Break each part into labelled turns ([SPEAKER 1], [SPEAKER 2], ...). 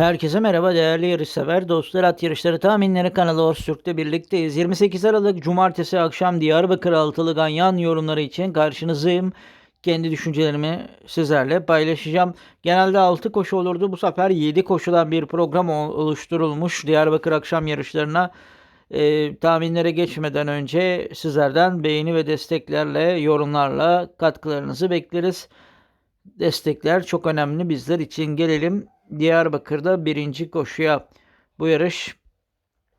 [SPEAKER 1] Herkese merhaba değerli yarışsever dostlar. At Yarışları Tahminleri kanalı Orstürk'te birlikteyiz. 28 Aralık Cumartesi akşam Diyarbakır Altılı Ganyan yorumları için karşınızdayım. Kendi düşüncelerimi sizlerle paylaşacağım. Genelde 6 koşu olurdu. Bu sefer 7 koşudan bir program oluşturulmuş. Diyarbakır akşam yarışlarına e, tahminlere geçmeden önce sizlerden beğeni ve desteklerle, yorumlarla katkılarınızı bekleriz. Destekler çok önemli bizler için. Gelelim Diyarbakır'da birinci koşuya. Bu yarış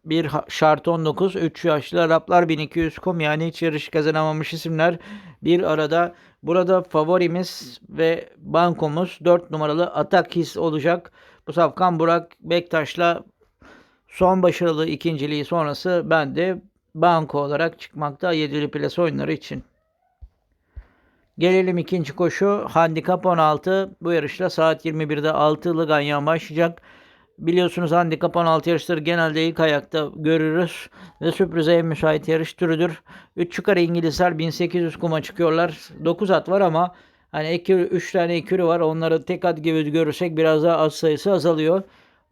[SPEAKER 1] bir şart 19, 3 yaşlı Araplar 1200 kum yani hiç yarış kazanamamış isimler bir arada. Burada favorimiz ve bankomuz 4 numaralı Atakis olacak. Bu safkan Burak Bektaş'la son başarılı ikinciliği sonrası ben de banko olarak çıkmakta yedili plas oyunları için. Gelelim ikinci koşu. Handikap 16. Bu yarışta saat 21'de altılı ganyan başlayacak. Biliyorsunuz handikap 16 yarışları genelde ilk ayakta görürüz. Ve sürprize en müsait yarış türüdür. 3 yukarı İngilizler 1800 kuma çıkıyorlar. 9 at var ama hani ekürü, 3 tane ekürü var. Onları tek at gibi görürsek biraz daha az sayısı azalıyor.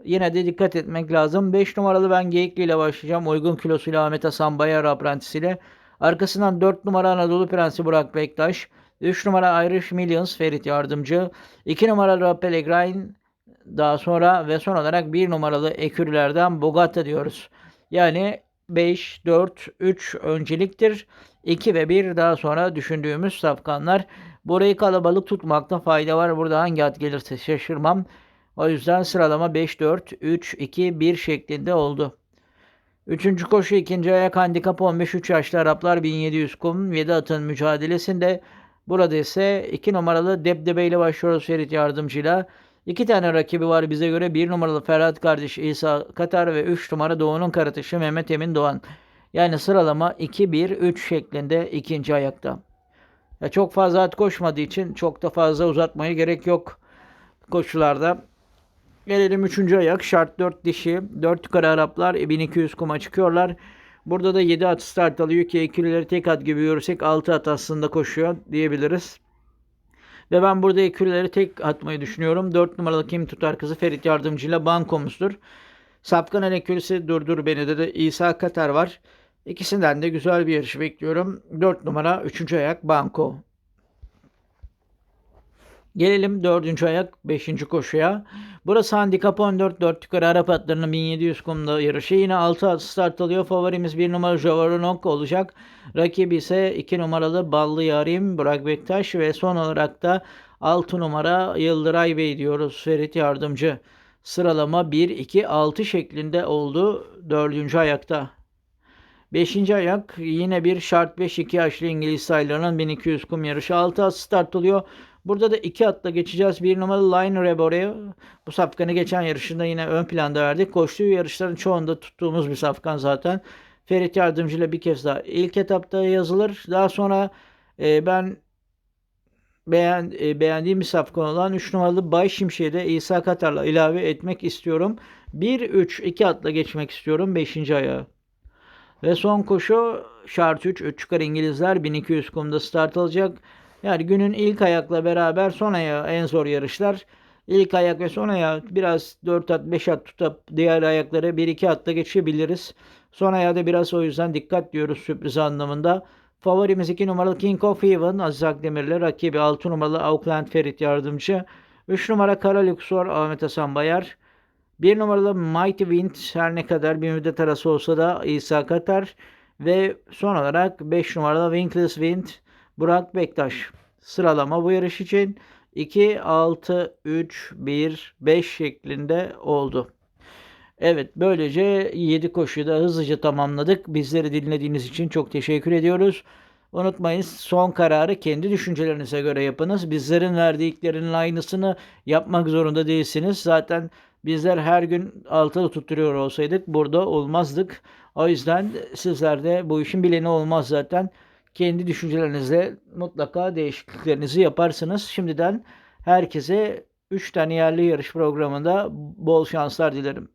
[SPEAKER 1] Yine de dikkat etmek lazım. 5 numaralı ben Geyikli ile başlayacağım. Uygun kilosuyla Ahmet Hasan Bayar aprentisiyle. Arkasından 4 numara Anadolu Prensi Burak Bektaş. 3 numara Irish Millions Ferit Yardımcı. 2 numara Rappel Egrain. Daha sonra ve son olarak 1 numaralı ekürlerden Bogata diyoruz. Yani 5, 4, 3 önceliktir. 2 ve 1 daha sonra düşündüğümüz safkanlar. Burayı kalabalık tutmakta fayda var. Burada hangi at gelirse şaşırmam. O yüzden sıralama 5, 4, 3, 2, 1 şeklinde oldu. Üçüncü koşu ikinci ayak handikap 15 3 yaşlı Araplar 1700 kum 7 atın mücadelesinde. Burada ise 2 numaralı Debdebe ile başlıyoruz Ferit Yardımcı'yla. İki tane rakibi var bize göre. 1 numaralı Ferhat kardeş İsa Katar ve 3 numara Doğu'nun karatışı Mehmet Emin Doğan. Yani sıralama 2-1-3 şeklinde ikinci ayakta. Ya çok fazla at koşmadığı için çok da fazla uzatmaya gerek yok koşularda. Gelelim 3. ayak. Şart 4 dişi. 4 yukarı Araplar 1200 kuma çıkıyorlar. Burada da 7 at start alıyor ki ekürüleri tek at gibi görürsek 6 at aslında koşuyor diyebiliriz. Ve ben burada ekürüleri tek atmayı düşünüyorum. 4 numaralı kim tutar kızı Ferit Yardımcı'yla bankomuzdur. Sapkanan ekürüsü Durdur Beni de, de İsa Katar var. İkisinden de güzel bir yarış bekliyorum. 4 numara 3. ayak banko. Gelelim dördüncü ayak 5. koşuya. Burası handikap 14 4 yukarı Arap atlarının 1700 kumda yarışı. Yine 6 at start alıyor. Favorimiz 1 numara Javaronok olacak. Rakibi ise 2 numaralı Ballı Yarim Burak Bektaş ve son olarak da 6 numara Yıldıray Bey diyoruz Ferit Yardımcı. Sıralama 1-2-6 şeklinde oldu 4. ayakta. Beşinci ayak yine bir şart 5-2 yaşlı İngiliz sayılarının 1200 kum yarışı 6 at start oluyor. Burada da iki atla geçeceğiz. Bir numaralı Line Rebore. Bu safkanı geçen yarışında yine ön planda verdik. Koştuğu yarışların çoğunda tuttuğumuz bir safkan zaten. Ferit Yardımcı ile bir kez daha ilk etapta yazılır. Daha sonra e, ben beğen, e, beğendiğim bir safkan olan 3 numaralı Bay Şimşek'i de İsa Katar'la ilave etmek istiyorum. 1-3-2 atla geçmek istiyorum 5. ayağı. Ve son koşu şart 3. 3 çıkar İngilizler 1200 kumda start alacak. Yani günün ilk ayakla beraber son ayağı en zor yarışlar. İlk ayak ve son ayağı biraz 4 at 5 at tutup diğer ayakları 1-2 atla geçebiliriz. Son ayağı da biraz o yüzden dikkat diyoruz sürpriz anlamında. Favorimiz 2 numaralı King of Heaven Aziz Akdemir'le rakibi 6 numaralı Auckland Ferit Yardımcı. 3 numara Kara Luxor Ahmet Hasan Bayar. 1 numaralı Mighty Wind her ne kadar bir müddet arası olsa da İsa Katar. Ve son olarak 5 numaralı Winkless Wind Burak Bektaş. Sıralama bu yarış için 2, 6, 3, 1, 5 şeklinde oldu. Evet böylece 7 koşuyu da hızlıca tamamladık. Bizleri dinlediğiniz için çok teşekkür ediyoruz. Unutmayın son kararı kendi düşüncelerinize göre yapınız. Bizlerin verdiklerinin aynısını yapmak zorunda değilsiniz. Zaten bizler her gün altılı tutturuyor olsaydık burada olmazdık. O yüzden sizler de bu işin bileni olmaz zaten. Kendi düşüncelerinizle mutlaka değişikliklerinizi yaparsınız. Şimdiden herkese 3 tane yerli yarış programında bol şanslar dilerim.